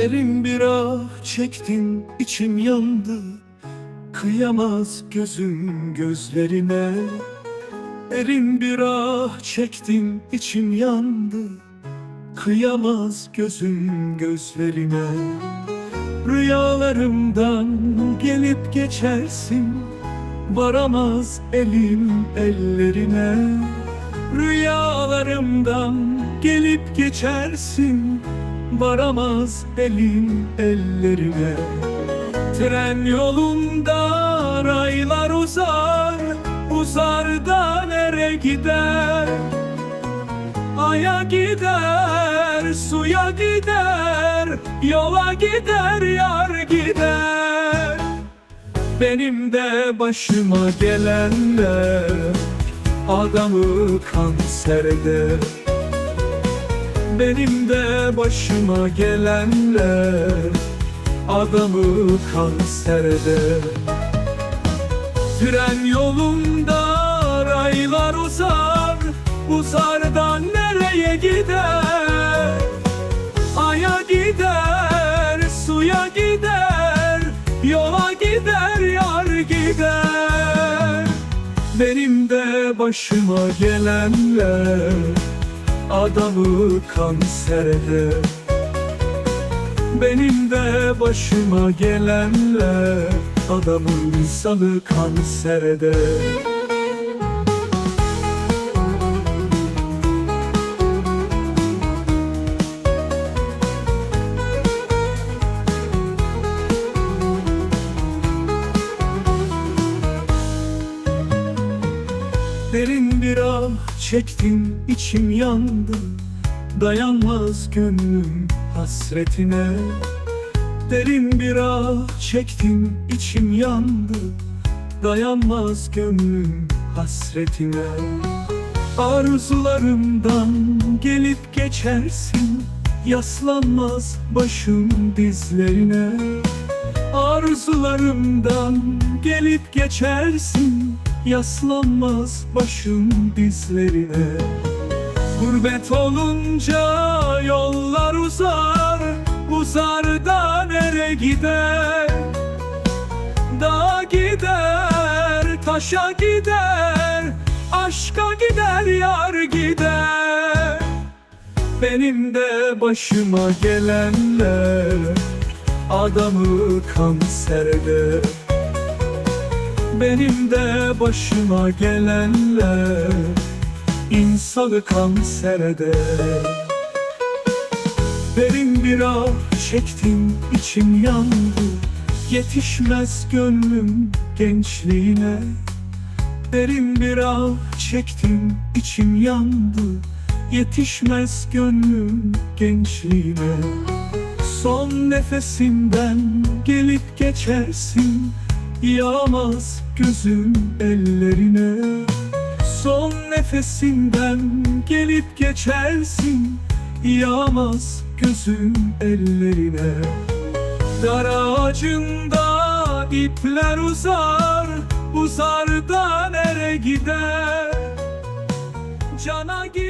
Derin bir ah çektim içim yandı. Kıyamaz gözüm gözlerine. Derin bir ah çektim içim yandı. Kıyamaz gözüm gözlerine. Rüyalarımdan gelip geçersin. Varamaz elim ellerine. Rüyalarımdan gelip geçersin Varamaz elim ellerine Tren yolunda raylar uzar Uzar da nere gider? Aya gider, suya gider Yola gider, yar gider. Benim de başıma gelenler Adamı kanser eder Benim de başıma gelenler Adamı kanser eder. Tren yolunda raylar uzar Uzar da nereye gider? Aya gider, suya gider Yola gider, yar gider. Benim de başıma gelenler Adamı kanser benim de başıma gelenler Adamı insanı kanser eder Derin bir ah çektim içim yandı. Dayanmaz gönlüm hasretine. Derin bir ah çektim içim yandı. Dayanmaz gönlüm hasretine. Arzularımdan gelip geçersin. Yaslanmaz başım dizlerine. Arzularımdan gelip geçersin Yaslanmaz başım dizlerine. Gurbet olunca yollar uzar Uzar da nere gider? Dağa gider, taşa gider Aşka gider, yar gider. Benim de başıma gelenler Adamı kanser eder Benim de başıma gelenler insanı kanser eder Derin bir ah çektim içim yandı. Yetişmez gönlüm gençliğine. Derin bir ah çektim içim yandı. Yetişmez gönlüm gençliğine. Son nefesimden gelip geçersin Yağmaz gözüm ellerine. Son nefesimden gelip geçersin. Yağmaz gözüm ellerine. Dar ağacında ipler uzar Uzar da nere gider? Cana gider